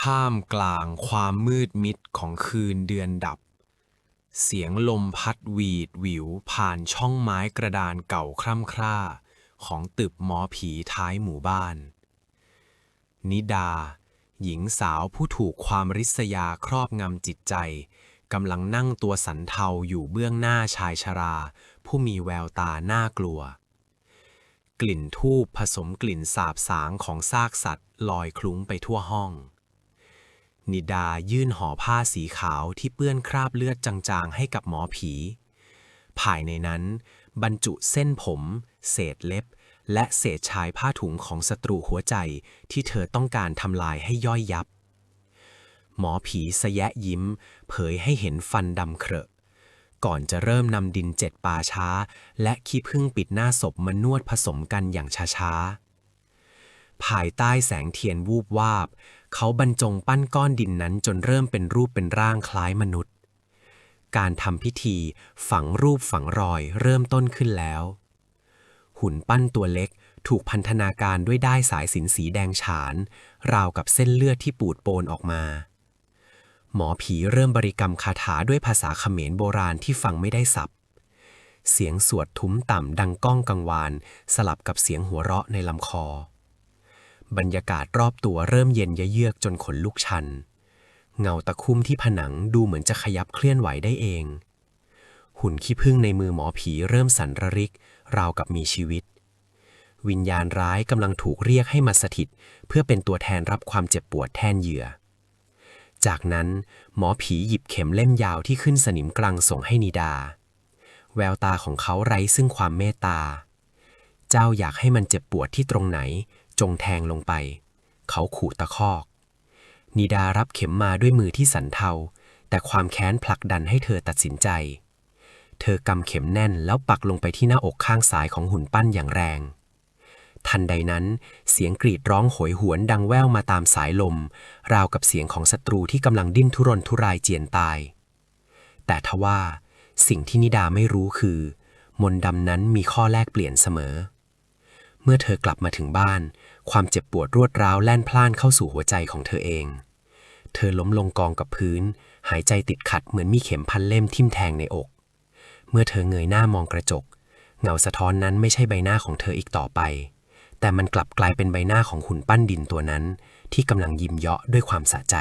ท่ามกลางความมืดมิดของคืนเดือนดับ เสียงลมพัดหวีดหวิวผ่านช่องไม้กระดานเก่าคร่ำคร่า ของตึกหมอผีท้ายหมู่บ้าน นิดา หญิงสาวผู้ถูกความริษยาครอบงำจิตใจกำลังนั่งตัวสันเทาอยู่เบื้องหน้าชายชรา ผู้มีแววตาน่ากลัว กลิ่นทูบผสมกลิ่นสาบสางของซากสัตว์ลอยคลุ้งไปทั่วห้อง นิดายื่นห่อผ้าสีขาวที่เปื้อนคราบเลือดจางๆ ให้กับหมอผี ภายในนั้น บรรจุเส้นผม เศษเล็บ และเศษชายผ้าถุงของศัตรูหัวใจที่เธอต้องการทำลายให้ย่อยยับ หมอผีสะแยะยิ้ม เผยให้เห็นฟันดำเครอะก่อนจะเริ่มนำดินเจ็ดป่าช้า และขี้ผึ้งปิดหน้าศพมานวดผสมกันอย่างช้าๆ ภายใต้แสงเทียนวูบวาบ เขาบรรจงปั้นก้อนดินนั้นจนเริ่มเป็นรูปเป็นร่างคล้ายมนุษย์ การทำพิธีฝังรูปฝังรอยเริ่มต้นขึ้นแล้ว หุ่นปั้นตัวเล็กถูกพันธนาการด้วยด้ายสายสินสีแดงฉาน ราวกับเส้นเลือดที่ปูดโปนออกมา หมอผีเริ่มบริกรรมคาถาด้วยภาษาเขมรโบราณที่ฟังไม่ได้สับ เสียงสวดทุ้มต่ำดังก้องกังวาน สลับกับเสียงหัวเราะในลำคอ บรรยากาศรอบตัวเริ่มเย็นเยือกจนขนลุกชัน เงาตะคุ่มที่ผนังดูเหมือนจะขยับเคลื่อนไหวได้เอง หุ่นขี้ผึ้งในมือหมอผีเริ่มสั่นระริก ราวกับมีชีวิต วิญญาณร้ายกำลังถูกเรียกให้มาสถิต เพื่อเป็นตัวแทนรับความเจ็บปวดแทนเหยื่อ จากนั้นหมอผีหยิบเข็มเล่มยาวที่ขึ้นสนิมกลางส่งให้นิดา แววตาของเขาไร้ซึ่งความเมตตา เจ้าอยากให้มันเจ็บปวดที่ตรงไหน จงแทงลงไป เขาขู่ตะคอก นิดารับเข็มมาด้วยมือที่สันเทา แต่ความแค้นผลักดันให้เธอตัดสินใจ เธอกำเข็มแน่นแล้วปักลงไปที่หน้าอกข้างซ้ายของหุ่นปั้นอย่างแรง ทันใดนั้น เสียงกรีดร้องโหยหวนดังแว่วมาตามสายลม ราวกับเสียงของศัตรูที่กำลังดิ้นทุรนทุรายเจียนตาย แต่ทว่า สิ่งที่นิดาไม่รู้คือ มนต์ดำนั้นมีข้อแลกเปลี่ยนเสมอ เมื่อเธอกลับมาถึงบ้าน ความเจ็บปวดรวดร้าวแล่นพล่านเข้าสู่หัวใจของเธอเอง เธอล้มลงกองกับพื้น หายใจติดขัดเหมือนมีเข็มพันเล่มทิ่มแทงในอก เมื่อเธอเงยหน้ามองกระจก เงาสะท้อนนั้นไม่ใช่ใบหน้าของเธออีกต่อไป แต่มันกลับกลายเป็นใบหน้าของหุ่นปั้นดินตัวนั้น ที่กำลังยิ้มเยาะด้วยความสะใจ